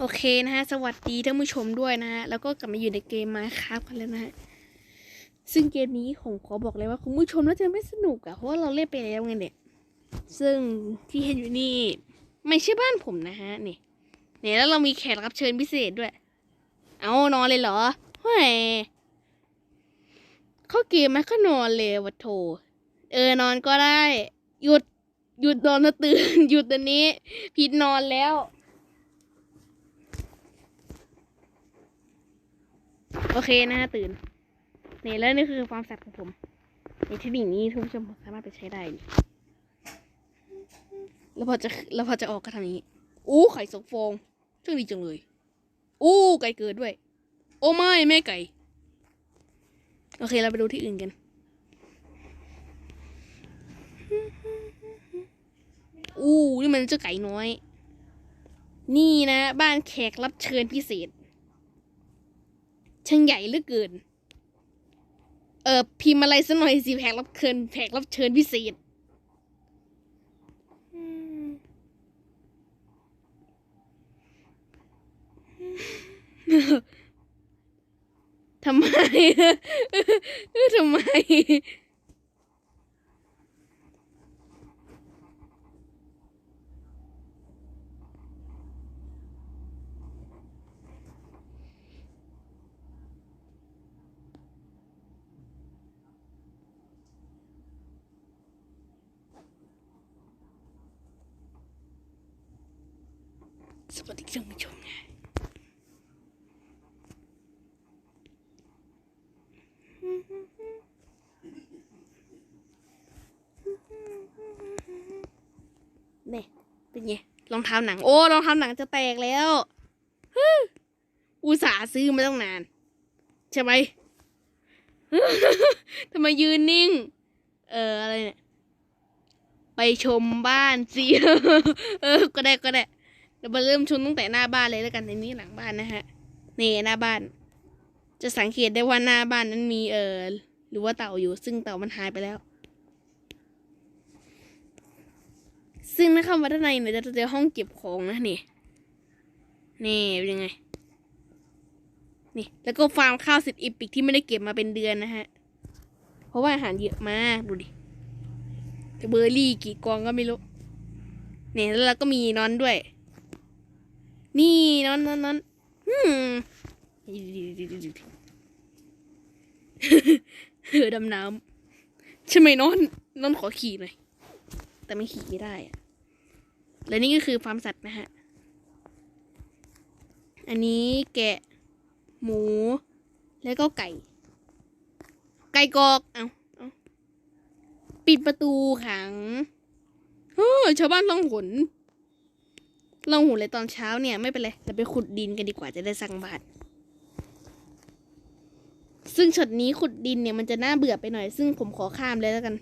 โอเคนะฮะ สวัสดีท่านผู้ชมด้วยนะฮะ แล้วก็กลับมาอยู่ในเกมมาครับกันแล้วนะฮะ ซึ่งเกมนี้ผมขอบอกเลยว่าคุณผู้ชมน่าจะไม่สนุกอะเพราะว่าเราเล่นไปแล้วไงเนี่ย ซึ่งที่เห็นอยู่นี่ ไม่ใช่บ้านผมนะฮะนี่เนี่ยแล้วเรามีแขกรับเชิญพิเศษด้วย เอานอนเลยเหรอเฮ้ยเข้าเกมมาก็นอนเลยวะโถเออนอนก็ได้ หยุดหยุดนอนตื่นหยุดตอนนี้ ผิดนอนแล้ว โอเคนะตื่นเนี่แล้วนี่คือความสัตย์ของผมในเทคนิคนี้ทุกผู้ชมสามารถไปใช้ได้นี่แล้วพอจะแล้วพอจะออกก็ทางนี้ อู้ไข่สองฟองช่างดีจังเลย อู้ไก่เกิดด้วย โอ้ไม่แม่ไก่ โอเคเราไปดูที่อื่นกัน อู้นี่มันเจ้าไก่น้อย นี่นะ บ้านแขกรับเชิญพิเศษ ช่างใหญ่เหลือเกิน เออพิมพ์อะไรสักหน่อยสิแขกรับเชิญแขกรับเชิญพิเศษอืมทำไมทำไม สวัสดีท่านผู้ชมนะเนี่ยเป็นไงรองเท้าหนัง โอ้รองเท้าหนังจะแตกแล้วอุตส่าห์ซื้อมาตั้งนาน ใช่ไหมทำไมยืนนิ่ง เอออะไรเนี่ย ไปชมบ้านสิ เออ ก็ได้ก็ได้ เรามาเริ่มชมตั้งแต่หน้าบ้านเลยแล้วกันในนี้หลังบ้านนะฮะนี่หน้าบ้าน จะสังเกตได้ว่าหน้าบ้านนั้นมีเออหรือว่าเต่าอยู่ ซึ่งเต่ามันหายไปแล้ว ซึ่งนะคำว่าด้านในเนี่ยจะเจอห้องเก็บของนะนี่นี่เป็นยังไง นี่แล้วก็ฟาร์มข้าวสิทธิ์อีปิกที่ไม่ได้เก็บมาเป็นเดือนนะฮะ เพราะว่าอาหารเยอะมากดูดิเบอร์รี่กี่กองก็ไม่รู้เนี่ยแล้วเราก็มีนอนด้วย นี่นอนนอนนอนอืมเออดำน้ำใช่ไหมนอนนอนขอขี่หน่อย แต่ไม่ขี่ไม่ได้อะและนี่ก็คือฟาร์มสัตว์นะฮะ อันนี้แกะ หมู แล้วก็ไก่ ไก่กอก เอาเอาปิดประตูขังเฮ้ยชาวบ้านล่องหน ล่องหูเลยตอนเช้าเนี่ยไม่เป็นไรเราไปขุดดินกันดีกว่าจะได้สังบาทซึ่งช็อตนี้ขุดดินเนี่ยมันจะน่าเบื่อไปหน่อย ซึ่งผมขอข้ามเลยแล้วกัน